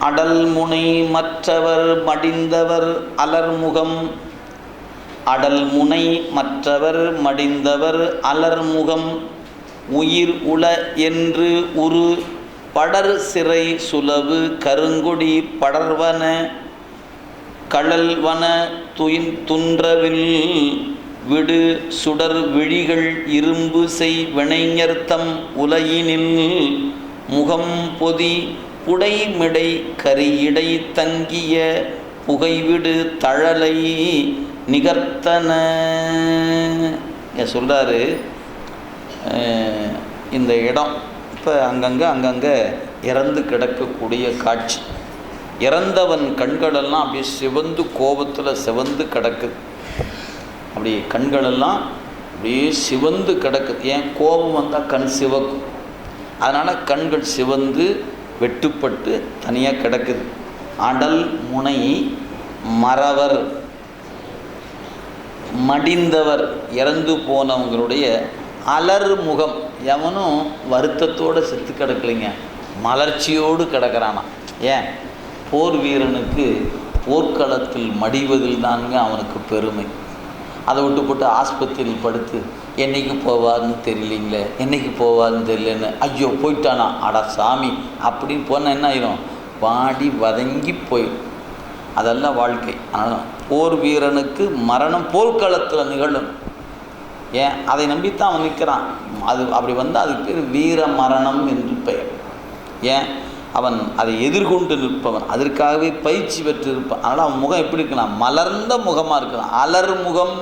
அடல் முனை மற்றவர் மடிந்தவர் அலர்முகம் அடல் முனை மற்றவர் மடிந்தவர் அலர்முகம் உயிர் உள என்று உரு படர் சிறை சுலவு கருங்குடி படர்வன. கழல்வன துயின் துன்றவில் விடு சுடர் விழிகள் இரும்பு செய் வினைஞர்த்தம் உலையினில். முகம் பொதி புடைமிடை கரியடை தங்கிய புகைவிடு தழலை நிகர்த்தன. சொல்கிறாரு இந்த இடம். இப்போ அங்கங்கே அங்கங்கே இறந்து கிடக்கக்கூடிய காட்சி. இறந்தவன் கண்களெல்லாம் அப்படியே சிவந்து கோபத்தில் சிவந்து கிடக்குது அப்படி கண்களெல்லாம் அப்படியே சிவந்து கிடக்குது ஏன்? கோபம் வந்தால் கண் சிவக்கும். அதனால் கண்கள் சிவந்து வெட்டுப்பட்டு தனியாக கிடக்குது. அடல் முனை மறவர். மடிந்தவர் இறந்து போனவங்களுடைய அலர் முகம். எவனும் வருத்தத்தோடு செத்து கிடக்கலைங்க. மலர்ச்சியோடு கிடக்கிறானா. ஏன்? போர் வீரனுக்கு போர்க்களத்தில் மடிவதில் தானுங்க அவனுக்கு பெருமை. அதை விட்டு போட்டு ஆஸ்பத்திரியில் படுத்து என்னைக்கு போவார்னு தெரியலீங்களே என்னைக்கு போவார்னு தெரியலன்னு? ஐயோ போயிட்டானா. அடா சாமி அப்படின்னு போனால் என்ன ஆயிரும்? வாடி வதங்கி போயிடும் அதெல்லாம் வாழ்க்கை. அதனால் போர் வீரனுக்கு மரணம் போர்க்களத்தில் நிகழும். ஏன்? அதை நம்பித்தான் அவன் நிற்கிறான் அது அப்படி வந்தால் அதுக்கு பேர் வீர மரணம் என்று பெயர். ஏன்? அவன் அதை எதிர்கொண்டு நிற்பவன். அதற்காகவே பயிற்சி பெற்று இருப்பான் அதனால் அவன் முகம் எப்படி இருக்கலாம் மலர்ந்த முகமாக இருக்கலாம். அலர் முகம்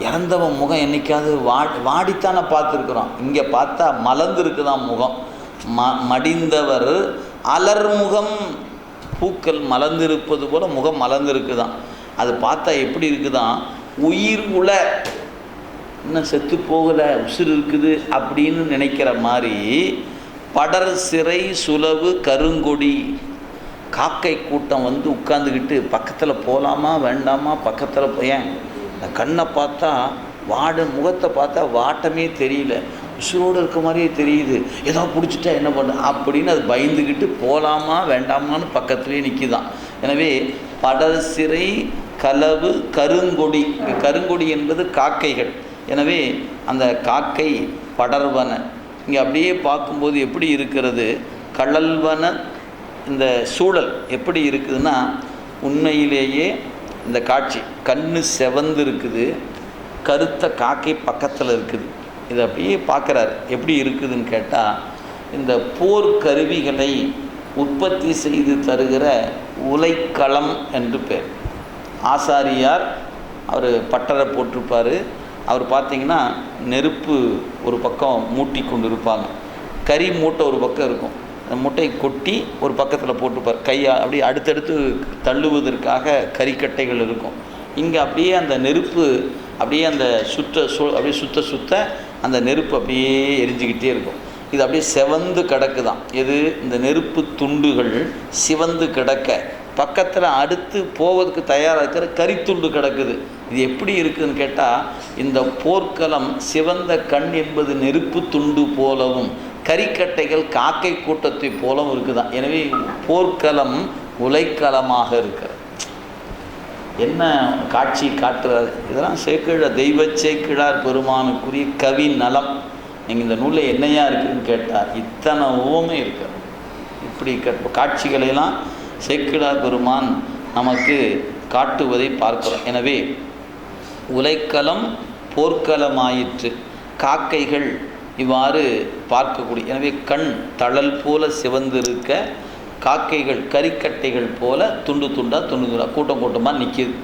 இறந்தவன் முகம் என்னைக்காவது வா வாடித்தானே பார்த்துருக்குறோம். இங்கே பார்த்தா மலர்ந்துருக்குதான் முகம். ம மடிந்தவர் அலர் முகம். பூக்கள் மலர்ந்திருப்பது போல் முகம் மலர்ந்திருக்குதான். அது பார்த்தா எப்படி இருக்குதான் உயிர் உல. இன்னும் செத்து போகலை உசுறு இருக்குது அப்படின்னு நினைக்கிற மாதிரி படர் சிறை சுலவு கருங்கொடி. காக்கை கூட்டம் வந்து உட்காந்துக்கிட்டு பக்கத்தில் போகலாமா வேண்டாமா பக்கத்தில் ஏன்? இந்த கண்ணை பார்த்தா வாட முகத்தை பார்த்தா வாட்டமே தெரியல. உசுரோடு இருக்க மாதிரியே தெரியுது. ஏதோ பிடிச்சிட்டா என்ன பண்ண அப்படின்னு அது பயந்துக்கிட்டு போகலாமா வேண்டாமான்னு பக்கத்துலேயே நிற்கிதான் எனவே படல் சிறை கலவு கருங்கொடி. கருங்கொடி என்பது காக்கைகள். எனவே அந்த காக்கை படர்வன. இங்கே அப்படியே பார்க்கும்போது எப்படி இருக்கிறது? கடல்வன இந்த சூழல் எப்படி இருக்குதுன்னா உண்மையிலேயே இந்த காட்சி. கண்ணு செவந்து இருக்குது. கருத்த காக்கை பக்கத்தில் இருக்குது. இதை அப்படியே பார்க்குறாரு எப்படி இருக்குதுன்னு கேட்டால் இந்த போர் கருவிகளை உற்பத்தி செய்து தருகிற உலைக்களம் என்று பேர். ஆசாரியார் அவர் பட்டறை போட்டிருப்பார். அவர் பார்த்தீங்கன்னா நெருப்பு ஒரு பக்கம் மூட்டி கொண்டு இருப்பாங்க கறி மூட்டை ஒரு பக்கம் இருக்கும். அந்த முட்டையை கொட்டி ஒரு பக்கத்தில் போட்டுப்பார். கையை அப்படியே அடுத்தடுத்து தள்ளுவதற்காக கறிக்கட்டைகள் இருக்கும். இங்கே அப்படியே அந்த நெருப்பு அப்படியே அந்த சுத்த சு அப்படியே சுத்த சுத்த அந்த நெருப்பு அப்படியே எரிஞ்சிக்கிட்டே இருக்கும். இது அப்படியே செவந்து கிடக்குதான். எது? இந்த நெருப்பு துண்டுகள் சிவந்து கிடக்க. பக்கத்தில் அடுத்து போவதுக்கு தயாராக இருக்கிற கரித்துண்டு கிடக்குது. இது எப்படி இருக்குதுன்னு கேட்டால் இந்த போர்க்களம் சிவந்த கண் என்பது நெருப்பு துண்டு போலவும் கரிக்கட்டைகள் காக்கை கூட்டத்தை போலவும் இருக்குதான் எனவே போர்க்களம் உலைக்களமாக இருக்கிறது. என்ன காட்சி காட்டுறாரு? இதெல்லாம் சேக்கிழ தெய்வ சேக்கிழார் பெருமானுக்குரிய கவி நலம். நீங்கள் இந்த நூலில் என்னையா இருக்குதுன்னு கேட்டால் இத்தனை உவமே இருக்குது இப்படி காட்சிகளையெல்லாம் சேக்கிழார் பெருமான் நமக்கு காட்டுவதை பார்க்கிறோம் எனவே உலைக்களம் போர்க்களமாயிற்று. காக்கைகள் இவ்வாறு பார்க்கக்கூடிய எனவே கண் தழல் போல சிவந்திருக்க காக்கைகள் கறிக்கட்டைகள் போல துண்டு துண்டாக துண்டு துண்டாக கூட்டம் கூட்டமாக நிற்கிது